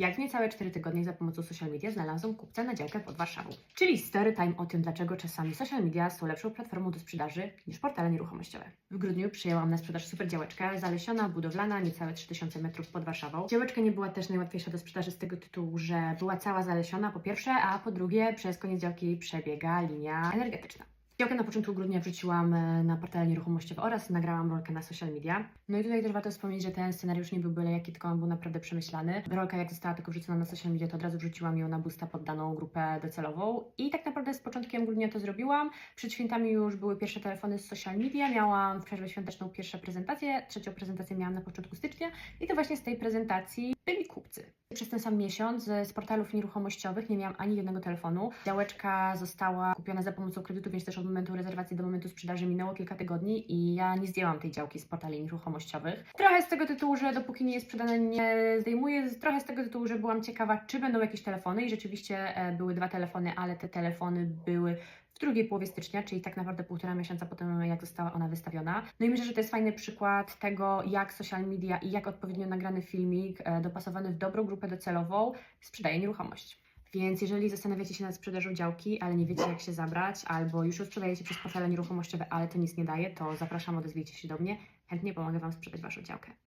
Jak niecałe 4 tygodnie za pomocą social media znalazłam kupca na działkę pod Warszawą. Czyli story time o tym, dlaczego czasami social media są lepszą platformą do sprzedaży niż portale nieruchomościowe. W grudniu przyjęłam na sprzedaż super działeczkę, zalesiona, budowlana, niecałe 3000 metrów pod Warszawą. Działeczka nie była też najłatwiejsza do sprzedaży z tego tytułu, że była cała zalesiona po pierwsze, a po drugie przez koniec działki przebiega linia energetyczna. Działkę na początku grudnia wrzuciłam e, na portale nieruchomościowe oraz nagrałam rolkę na social media. No i tutaj też warto wspomnieć, że ten scenariusz nie był byle jaki, tylko on był naprawdę przemyślany. Rolka jak została tylko wrzucona na social media, to od razu wrzuciłam ją na busta pod daną grupę docelową. I tak naprawdę z początkiem grudnia to zrobiłam. Przed świętami już były pierwsze telefony z social media, miałam w przerwę świąteczną pierwszą prezentację, trzecią prezentację miałam na początku stycznia i to właśnie z tej prezentacji byli. Przez ten sam miesiąc z portalów nieruchomościowych nie miałam ani jednego telefonu. Działeczka została kupiona za pomocą kredytu, więc też od momentu rezerwacji do momentu sprzedaży minęło kilka tygodni i ja nie zdjęłam tej działki z portali nieruchomościowych. Trochę z tego tytułu, że dopóki nie jest sprzedane, nie zdejmuję. Trochę z tego tytułu, że byłam ciekawa, czy będą jakieś telefony i rzeczywiście e, były dwa telefony, ale te telefony były drugiej połowie stycznia, czyli tak naprawdę półtora miesiąca po tym, jak została ona wystawiona. No i myślę, że to jest fajny przykład tego, jak social media i jak odpowiednio nagrany filmik, e, dopasowany w dobrą grupę docelową, sprzedaje nieruchomość. Więc jeżeli zastanawiacie się nad sprzedażą działki, ale nie wiecie jak się zabrać, albo już ją sprzedajecie przez portale nieruchomościowe, ale to nic nie daje, to zapraszam, odezwijcie się do mnie. Chętnie pomogę Wam sprzedać Waszą działkę.